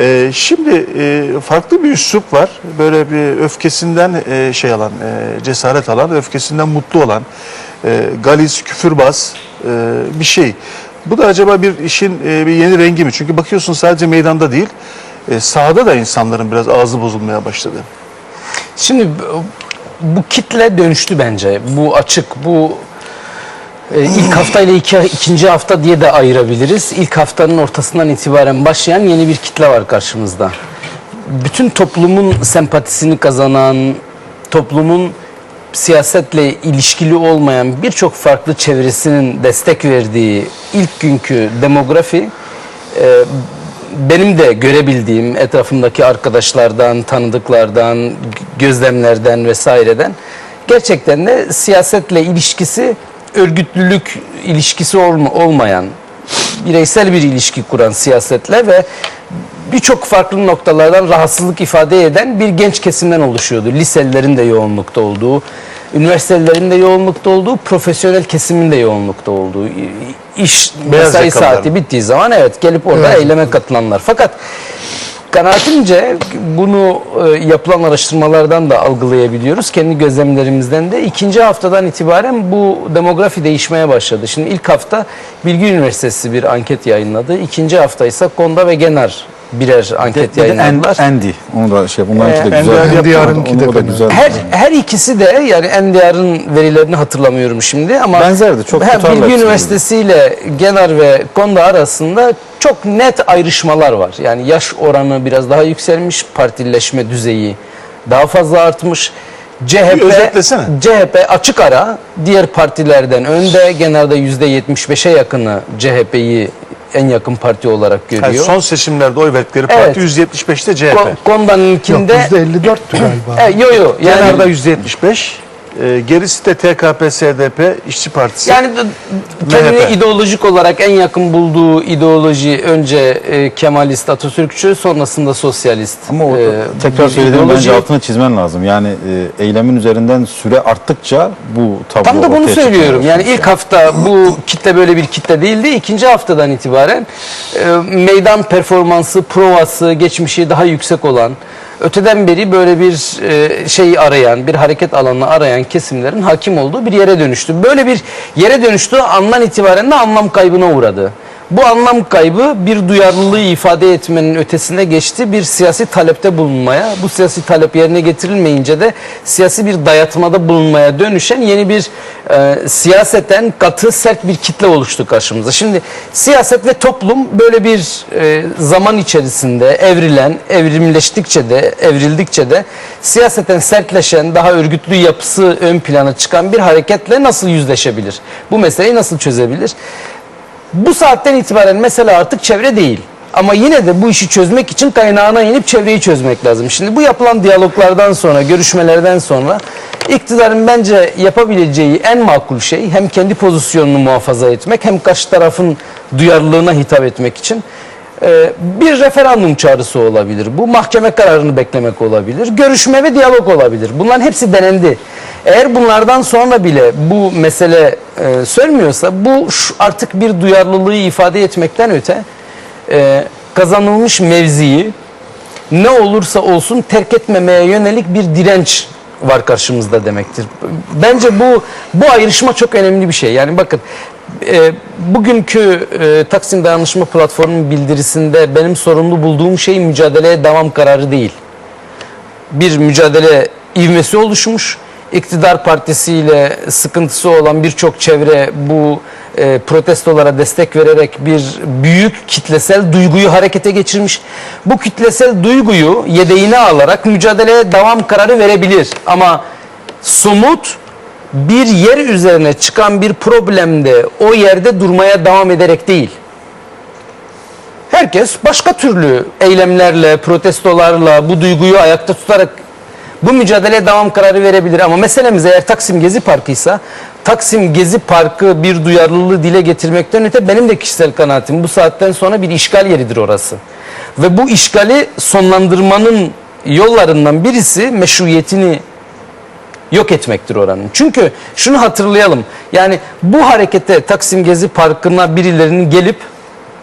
Ee, şimdi e, farklı bir üslup var. Böyle bir öfkesinden e, şey alan, e, cesaret alan, öfkesinden mutlu olan, e, galiz, küfürbaz e, bir şey. Bu da acaba bir işin e, bir yeni rengi mi? Çünkü bakıyorsun sadece meydanda değil, e, sahada da insanların biraz ağzı bozulmaya başladı. Şimdi bu- bu kitle dönüştü bence. Bu açık, bu e, ilk hafta ile iki, ikinci hafta diye de ayırabiliriz. İlk haftanın ortasından itibaren başlayan yeni bir kitle var karşımızda. Bütün toplumun sempatisini kazanan, toplumun siyasetle ilişkili olmayan birçok farklı çevresinin destek verdiği ilk günkü demografi e, benim de görebildiğim etrafımdaki arkadaşlardan, tanıdıklardan, gözlemlerden vesaireden gerçekten de siyasetle ilişkisi örgütlülük ilişkisi olma- olmayan, bireysel bir ilişki kuran siyasetle ve birçok farklı noktalardan rahatsızlık ifade eden bir genç kesimden oluşuyordu. Liselilerin de yoğunlukta olduğu, üniversitelerin de yoğunlukta olduğu, profesyonel kesimin de yoğunlukta olduğu, iş Beyaz mesai yakalılar. saati bittiği zaman evet gelip orada eyleme katılanlar. Fakat kanaatimce bunu e, yapılan araştırmalardan da algılayabiliyoruz. Kendi gözlemlerimizden de ikinci haftadan itibaren bu demografi değişmeye başladı. Şimdi ilk hafta Bilgi Üniversitesi bir anket yayınladı. İkinci hafta ise Konda ve Genar birer anket de yayınladılar. Andy. Onu da şey bunlarınki Ee, de güzel. Onu de da fena. güzel. Her her ikisi de yani NDR'ın verilerini hatırlamıyorum şimdi ama Benzerdi, çok tutarlı Bilgi Üniversitesi ile Genar ve Konda arasında çok net ayrışmalar var. Yani yaş oranı biraz daha yükselmiş, partilileşme düzeyi daha fazla artmış. CHP. CHP açık ara diğer partilerden önde. Genelde %75'e yakını CHP'yi en yakın parti olarak görüyor. Yani son seçimlerde oy verdikleri Evet. parti 175'te CHP. Ko- Konda'nınkinde Yok %54'tü galiba. e, yo yo yani Kenarda 175, e, gerisi de TKP, SDP, İşçi Partisi. Yani kendine MHP. ideolojik olarak en yakın bulduğu ideoloji önce e, Kemalist Atatürkçü sonrasında sosyalist. Ama o e, tekrar bir söylediğim ideoloji. bence altını çizmen lazım. Yani e, eylemin üzerinden süre arttıkça bu tablo Tam da bunu ortaya söylüyorum. Yani ilk hafta bu kitle böyle bir kitle değildi. İkinci haftadan itibaren e, meydan performansı, provası, geçmişi daha yüksek olan, öteden beri böyle bir e, şey arayan, bir hareket alanını arayan kesimlerin hakim olduğu bir yere dönüştü. Böyle bir yere dönüştüğü andan itibaren de anlam kaybına uğradı. Bu anlam kaybı bir duyarlılığı ifade etmenin ötesine geçti. Bir siyasi talepte bulunmaya, bu siyasi talep yerine getirilmeyince de siyasi bir dayatmada bulunmaya dönüşen yeni bir e, siyaseten katı sert bir kitle oluştu karşımıza. Şimdi siyaset ve toplum böyle bir e, zaman içerisinde evrilen, evrimleştikçe de, evrildikçe de siyaseten sertleşen, daha örgütlü yapısı ön plana çıkan bir hareketle nasıl yüzleşebilir? Bu meseleyi nasıl çözebilir? Bu saatten itibaren mesele artık çevre değil. Ama yine de bu işi çözmek için kaynağına inip çevreyi çözmek lazım. Şimdi bu yapılan diyaloglardan sonra, görüşmelerden sonra iktidarın bence yapabileceği en makul şey hem kendi pozisyonunu muhafaza etmek hem karşı tarafın duyarlılığına hitap etmek için e, bir referandum çağrısı olabilir. Bu mahkeme kararını beklemek olabilir. Görüşme ve diyalog olabilir. Bunların hepsi denendi. Eğer bunlardan sonra bile bu mesele e, sönmüyorsa bu artık bir duyarlılığı ifade etmekten öte e, kazanılmış mevziyi ne olursa olsun terk etmemeye yönelik bir direnç var karşımızda demektir. Bence bu bu ayrışma çok önemli bir şey. Yani bakın e, bugünkü e, Taksim Dayanışma Platformu'nun bildirisinde benim sorumlu bulduğum şey mücadeleye devam kararı değil. Bir mücadele ivmesi oluşmuş. İktidar partisiyle sıkıntısı olan birçok çevre bu e, protestolara destek vererek bir büyük kitlesel duyguyu harekete geçirmiş. Bu kitlesel duyguyu yedeğine alarak mücadeleye devam kararı verebilir. Ama somut bir yer üzerine çıkan bir problemde o yerde durmaya devam ederek değil. Herkes başka türlü eylemlerle, protestolarla bu duyguyu ayakta tutarak bu mücadeleye devam kararı verebilir. Ama meselemiz eğer Taksim Gezi Parkı'ysa Taksim Gezi Parkı bir duyarlılığı dile getirmekten öte benim de kişisel kanaatim bu saatten sonra bir işgal yeridir orası. Ve bu işgali sonlandırmanın yollarından birisi meşruiyetini yok etmektir oranın. Çünkü şunu hatırlayalım. Yani bu harekete Taksim Gezi Parkı'na birilerinin gelip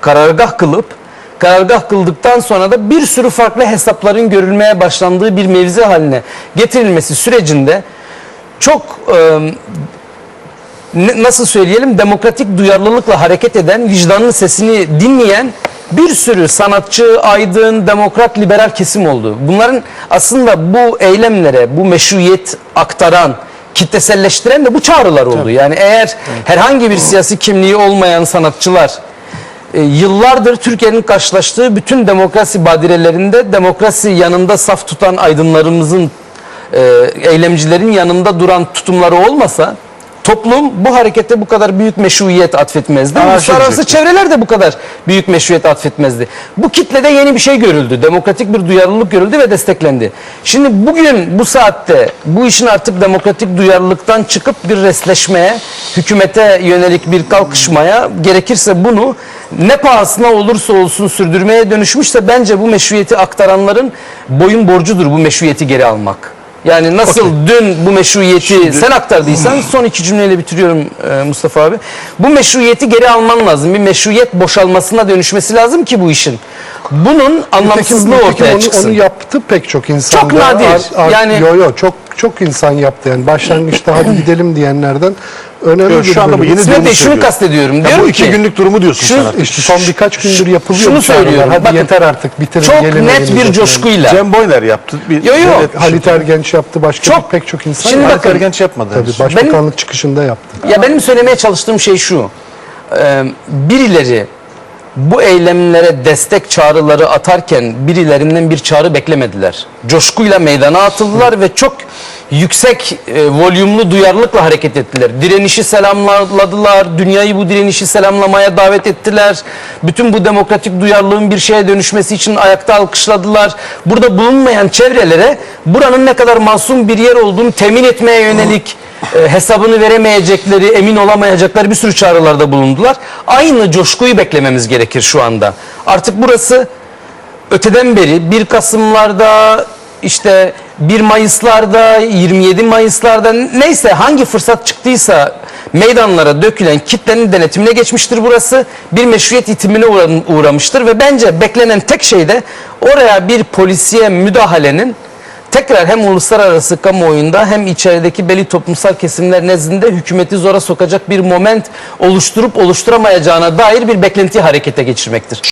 karargah kılıp karargah kıldıktan sonra da bir sürü farklı hesapların görülmeye başlandığı bir mevzi haline getirilmesi sürecinde çok e, nasıl söyleyelim demokratik duyarlılıkla hareket eden, vicdanın sesini dinleyen bir sürü sanatçı, aydın, demokrat, liberal kesim oldu. Bunların aslında bu eylemlere, bu meşruiyet aktaran, kitleselleştiren de bu çağrılar oldu. Yani eğer herhangi bir siyasi kimliği olmayan sanatçılar e, yıllardır Türkiye'nin karşılaştığı bütün demokrasi badirelerinde demokrasi yanında saf tutan aydınlarımızın e, eylemcilerin yanında duran tutumları olmasa toplum bu harekete bu kadar büyük meşruiyet atfetmezdi. Uluslararası çevreler de bu kadar büyük meşruiyet atfetmezdi. Bu kitlede yeni bir şey görüldü. Demokratik bir duyarlılık görüldü ve desteklendi. Şimdi bugün bu saatte bu işin artık demokratik duyarlılıktan çıkıp bir resleşmeye, hükümete yönelik bir kalkışmaya gerekirse bunu ne pahasına olursa olsun sürdürmeye dönüşmüşse bence bu meşruiyeti aktaranların boyun borcudur bu meşruiyeti geri almak. Yani nasıl dün bu meşruiyeti sen aktardıysan son iki cümleyle bitiriyorum e, Mustafa abi. Bu meşruiyeti geri alman lazım. Bir meşruiyet boşalmasına dönüşmesi lazım ki bu işin. Bunun anlamsızlığı Nitekim- ortaya onu, çıksın. Onu yaptı pek çok insan. Çok nadir. Ar- ar- Yani- yo yo çok çok insan yaptı yani başlangıçta hadi gidelim diyenlerden önemli Yo, bir şu anda bu bölüm. yeni durumu şunu söylüyorum. kastediyorum. Ya Diyorum bu iki ki, günlük durumu diyorsun Şu- sen artık. İşte son birkaç gündür yapılıyor şunu bu çağrılar. söylüyorum, Hadi bakın, yeter artık bitirin çok gelin net elinize bir falan. coşkuyla. Cem Boyner yaptı. Bir Yo, yo. devlet- Halit Ergenç yaptı başka Çok- pek çok insan. Şimdi Halit bakın- Ergenç yapmadı. Tabii henüz. başbakanlık çıkışında yaptı. Ya benim söylemeye çalıştığım şey şu. Ee, birileri bu eylemlere destek çağrıları atarken birilerinden bir çağrı beklemediler. Coşkuyla meydana atıldılar ve çok yüksek e, volümlü duyarlılıkla hareket ettiler. Direnişi selamladılar, dünyayı bu direnişi selamlamaya davet ettiler. Bütün bu demokratik duyarlılığın bir şeye dönüşmesi için ayakta alkışladılar. Burada bulunmayan çevrelere buranın ne kadar masum bir yer olduğunu temin etmeye yönelik e, hesabını veremeyecekleri, emin olamayacakları bir sürü çağrılarda bulundular. Aynı coşkuyu beklememiz gerekir şu anda. Artık burası öteden beri 1 Kasım'larda işte 1 Mayıs'larda 27 Mayıs'larda neyse hangi fırsat çıktıysa meydanlara dökülen kitlenin denetimine geçmiştir burası. Bir meşruiyet itimine uğra- uğramıştır ve bence beklenen tek şey de oraya bir polisiye müdahalenin tekrar hem uluslararası kamuoyunda hem içerideki belli toplumsal kesimler nezdinde hükümeti zora sokacak bir moment oluşturup oluşturamayacağına dair bir beklenti harekete geçirmektir.